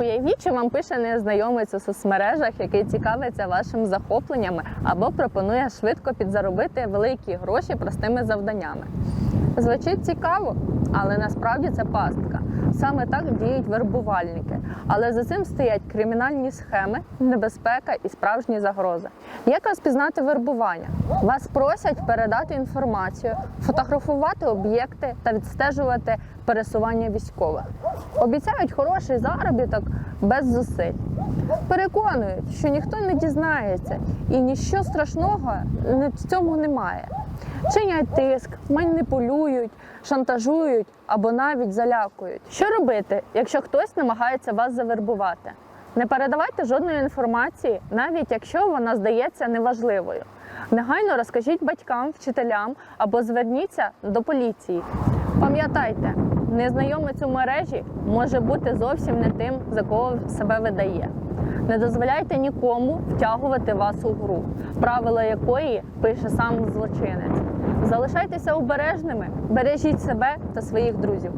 Уявіть, що вам пише незнайомець у соцмережах, який цікавиться вашими захопленнями або пропонує швидко підзаробити великі гроші простими завданнями. Звучить цікаво, але насправді це пастка. Саме так діють вербувальники. Але за цим стоять кримінальні схеми, небезпека і справжні загрози. Як розпізнати вербування? Вас просять передати інформацію, фотографувати об'єкти та відстежувати пересування військових. Обіцяють хороший заробіток без зусиль. Переконують, що ніхто не дізнається і ніщо страшного в цьому немає. Чинять тиск, маніпулюють, шантажують або навіть залякують. Що робити, якщо хтось намагається вас завербувати? Не передавайте жодної інформації, навіть якщо вона здається неважливою. Негайно розкажіть батькам, вчителям або зверніться до поліції. Пам'ятайте, незнайомець у мережі може бути зовсім не тим, за кого себе видає. Не дозволяйте нікому втягувати вас у гру, правила якої пише сам злочинець. Залишайтеся обережними, бережіть себе та своїх друзів.